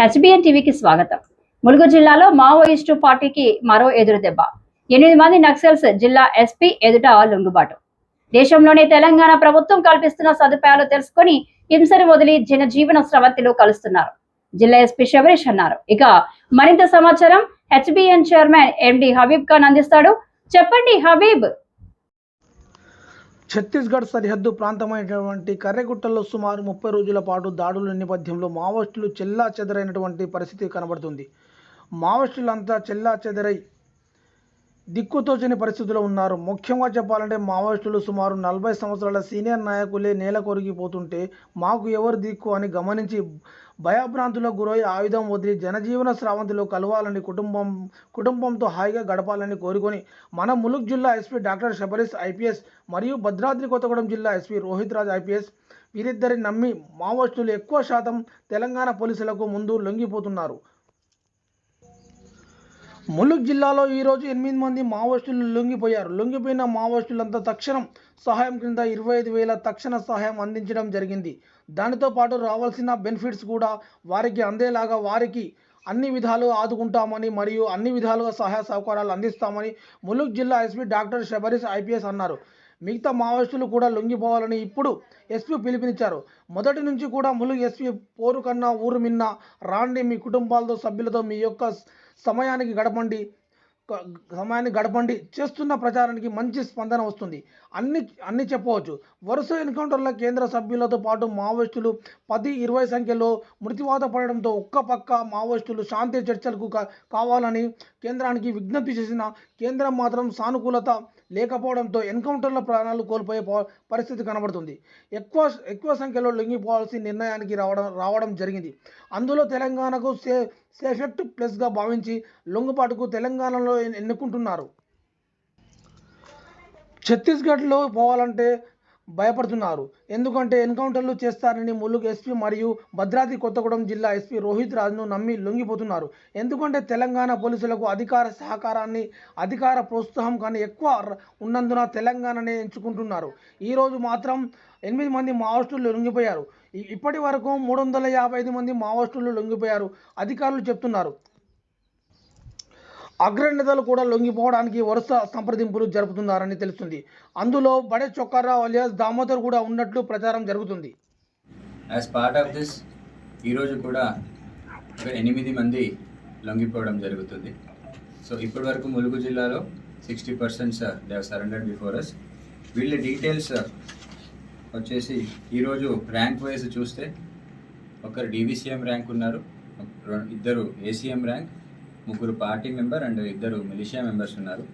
HBN టీవీకి స్వాగతం. ములుగు జిల్లాలో మావోయిస్టు పార్టీకి మరో ఎదురు దెబ్బ. ఎనిమిది మంది నక్సల్స్ జిల్లా ఎస్పీ ఎదుట లొంగుబాటు. దేశంలోనే తెలంగాణ ప్రభుత్వం కల్పిస్తున్న సదుపాయాలు తెలుసుకొని హింసను వదిలి జనజీవన స్రవంతిలో కలుస్తున్నారు. జిల్లా ఎస్పీ శబరీష్ అన్నారు. ఇక మరింత సమాచారం HBN chairman MD Habib Khan అందిస్తాడు. చెప్పండి హబీబ్. ఛత్తీస్గఢ్ సరిహద్దు ప్రాంతమైనటువంటి కర్రెగుట్టలో సుమారు ముప్పై రోజుల పాటు దాడుల నేపథ్యంలో మావోయిస్టులు చెల్లా చెదరైనటువంటి పరిస్థితి కనబడుతుంది. మావోయిస్టులంతా చెల్లా చెదరై దిక్కుతోచని పరిస్థితిలో ఉన్నారు. ముఖ్యంగా చెప్పాలంటే మావోయిస్టులు సుమారు నలభై సంవత్సరాల సీనియర్ నాయకులే నేల కొరిగిపోతుంటే మాకు ఎవరు దిక్కు అని గమనించి భయభ్రాంతులకు గురై ఆయుధం వదిలి జనజీవన స్రావంతిలో కలవాలని కుటుంబం కుటుంబంతో హాయిగా గడపాలని కోరుకొని మన ములుగ్ జిల్లా ఎస్పీ డాక్టర్ శబరీష్ ఐపీఎస్ మరియు భద్రాద్రి కొత్తగూడెం జిల్లా ఎస్పీ రోహిత్ రాజ్ ఐపీఎస్ వీరిద్దరిని నమ్మి మావోయిస్టులు ఎక్కువ శాతం తెలంగాణ పోలీసులకు ముందు లొంగిపోతున్నారు. ములుగ్ జిల్లాలో ఈరోజు ఎనిమిది మంది మావోయిస్టులు లొంగిపోయారు. లొంగిపోయిన మావోయిస్టులంతా తక్షణం సహాయం కింద ఇరవై ఐదు వేల తక్షణ సహాయం అందించడం జరిగింది. దానితో పాటు రావాల్సిన బెనిఫిట్స్ కూడా వారికి అందేలాగా వారికి అన్ని విధాలు ఆదుకుంటామని మరియు అన్ని విధాలుగా సహాయ సహకారాలు అందిస్తామని ములుగ్ జిల్లా ఎస్పీ డాక్టర్ శబరీష్ ఐపీఎస్ అన్నారు. మిగతా మావోయిస్టులు కూడా లొంగిపోవాలని ఇప్పుడు ఎస్పీ పిలుపునిచ్చారు. మొదటి నుంచి కూడా ములుగు ఎస్పీ పోరు కన్నా ఊరు మిన్న రాండి మీ కుటుంబాలతో సభ్యులతో మీ యొక్క సమయానికి గడపండి. సమయాన్ని గడపండి. చేస్తున్న ప్రచారానికి మంచి స్పందన వస్తుంది. అన్ని అన్ని చెప్పవచ్చు. వరుస ఎన్కౌంటర్ల కేంద్ర సభ్యులతో పాటు మావోయిస్టులు పది ఇరవై సంఖ్యలో మృతివాత పడడంతో ఒక్క పక్క మావోయిస్టులు శాంతి చర్చలకు కా- కావాలని కేంద్రానికి విజ్ఞప్తి చేసిన కేంద్రం మాత్రం సానుకూలత లేకపోవడంతో ఎన్కౌంటర్ల ప్రాణాలు కోల్పోయే పరిస్థితి కనబడుతుంది. ఎక్కువ ఎక్కువ సంఖ్యలో లొంగిపోవాల్సిన నిర్ణయానికి రావడం రావడం జరిగింది. అందులో తెలంగాణకు సే సేఫెక్ట్ ప్లస్గా భావించి లొంగుబాటుకు తెలంగాణలో ఎన్నుకుంటున్నారు. ఛత్తీస్గఢ్లో పోవాలంటే భయపడుతున్నారు. ఎందుకంటే ఎన్కౌంటర్లు చేస్తారని ములుగు ఎస్పీ మరియు భద్రాద్రి కొత్తగూడెం జిల్లా ఎస్పీ రోహిత్ రాజ్ను నమ్మి లొంగిపోతున్నారు. ఎందుకంటే తెలంగాణ పోలీసులకు అధికార సహకారాన్ని అధికార ప్రోత్సాహం కానీ ఎక్కువ ఉన్నందున తెలంగాణనే ఎంచుకుంటున్నారు. ఈరోజు మాత్రం ఎనిమిది మంది మావోస్టులు లొంగిపోయారు. ఇప్పటి వరకు మూడు వందల యాభై ఐదు మంది మావోస్టులు లొంగిపోయారు. అధికారులు చెప్తున్నారు. అగ్రనేతలు కూడా లొంగిపోవడానికి వరుస సంప్రదింపులు జరుపుతున్నారని తెలుస్తుంది. అందులో బడే చొక్కారావు అలియాస్ దామోదర్ కూడా ఉన్నట్లు ప్రచారం జరుగుతుంది. యాజ్ పార్ట్ ఆఫ్ దిస్ ఈరోజు కూడా ఒక ఎనిమిది మంది లొంగిపోవడం జరుగుతుంది. సో ఇప్పటి వరకు ములుగు జిల్లాలో sixty percent sir they surrender before us వీళ్ళ డీటెయిల్స్ వచ్చేసి ఈరోజు ర్యాంక్ వైజ్ చూస్తే ఒకరు డీవీసీఎం ర్యాంక్ ఉన్నారు ఇద్దరు ఏసీఎం ర్యాంక్ ముగ్గురు పార్టీ మెంబర్ అండ్ ఇద్దరు మిలిషియా మెంబర్స్ ఉన్నారు.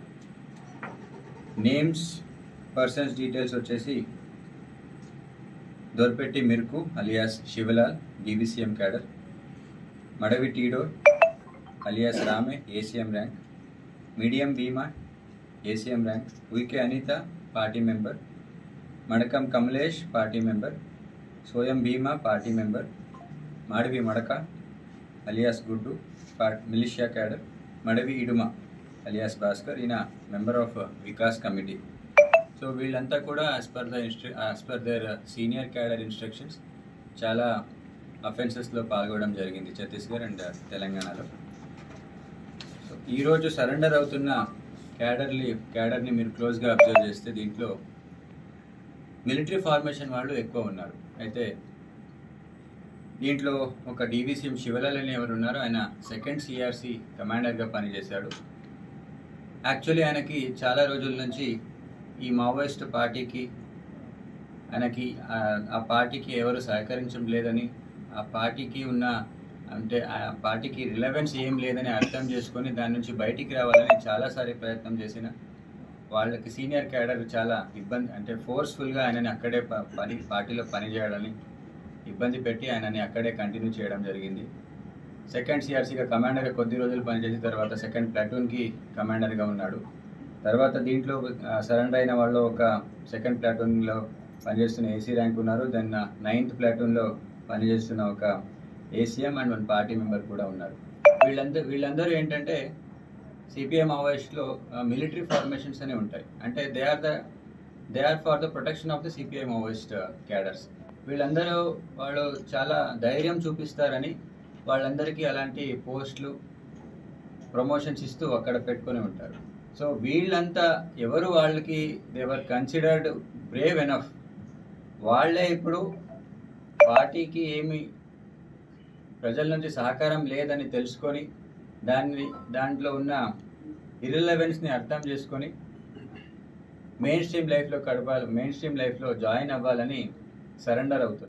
నేమ్స్ పర్సన్స్ డీటెయిల్స్ వచ్చేసి Dorpetti Mirku alias Shivlal DVCM cadre Madavi Tido alias Rame ACM rank Madiyam Bhima ACM rank VK Anitha party member Madakam Kamlesh party member Soyam Bhima party member Madavi Madaka alias Guddu part militia cadre Madavi Iduma alias Bhaskar ఈయన member of Vikas committee so వీళ్ళంతా కూడా as per the ఇన్స్ట్ర as per the senior cadre instructions చాలా అఫెన్సెస్లో పాల్గొనడం జరిగింది Chhattisgarh and uh, తెలంగాణలో. So ఈరోజు surrender అవుతున్న క్యాడర్లీ క్యాడర్ని మీరు క్లోజ్గా అబ్జర్వ్ చేస్తే దీంట్లో మిలిటరీ ఫార్మేషన్ వాళ్ళు ఎక్కువ ఉన్నారు. అయితే దీంట్లో ఒక డీవీసీఎం శివలాల్ అని ఎవరు ఉన్నారో ఆయన సెకండ్ సిఆర్సి కమాండర్గా పనిచేశాడు. యాక్చువల్లీ ఆయనకి చాలా రోజుల నుంచి ఈ మావోయిస్ట్ పార్టీకి ఆయనకి ఆ- పార్టీకి ఎవరు సహకరించడం లేదని ఆ పార్టీకి ఉన్న అంటే ఆ పార్టీకి రిలవెన్స్ ఏం లేదని అర్థం చేసుకొని దాని నుంచి బయటికి రావాలని చాలాసారి ప్రయత్నం చేసిన వాళ్ళకి సీనియర్ క్యాడర్ చాలా ఇబ్బంది అంటే ఫోర్స్ఫుల్గా ఆయనని అక్కడే ప- పని పార్టీలో పనిచేయాలని ఇబ్బంది పెట్టి ఆయనని అక్కడే కంటిన్యూ చేయడం జరిగింది. సెకండ్ సిఆర్సీగా కమాండర్గా కొద్ది రోజులు పనిచేసిన తర్వాత సెకండ్ ప్లాటూన్కి కమాండర్గా ఉన్నాడు. తర్వాత దీంట్లో సరెండర్ అయిన వాళ్ళు ఒక సెకండ్ ప్లాటూన్లో పనిచేస్తున్న ఏసీ ర్యాంక్ ఉన్నారు. దెన్ నైన్త్ ప్లాటూన్లో పనిచేస్తున్న ఒక ACM and one party member కూడా ఉన్నారు. వీళ్ళందరూ వీళ్ళందరూ ఏంటంటే సిపిఎం మావోయిస్ట్లో మిలిటరీ ఫార్మేషన్స్ అనే ఉంటాయి. అంటే they are the they are for the protection of the CPI Maoist cadres. వీళ్ళందరూ వాళ్ళు చాలా ధైర్యం చూపిస్తారని వాళ్ళందరికీ అలాంటి పోస్టులు ప్రమోషన్స్ ఇస్తూ అక్కడ పెట్టుకొని ఉంటారు. సో వీళ్ళంతా ఎవరు వాళ్ళకి దేవర్ కన్సిడర్డ్ బ్రేవ్ ఎనఫ్ వాళ్ళే ఇప్పుడు పార్టీకి ఏమి ప్రజల నుంచి సహకారం లేదని తెలుసుకొని దాన్ని దాంట్లో ఉన్న ఇర్రిలవెన్స్ని అర్థం చేసుకొని మెయిన్ స్ట్రీమ్ లైఫ్లో గడపాలి మెయిన్ స్ట్రీమ్ లైఫ్లో జాయిన్ అవ్వాలని సరెండర్ అవుతుంది.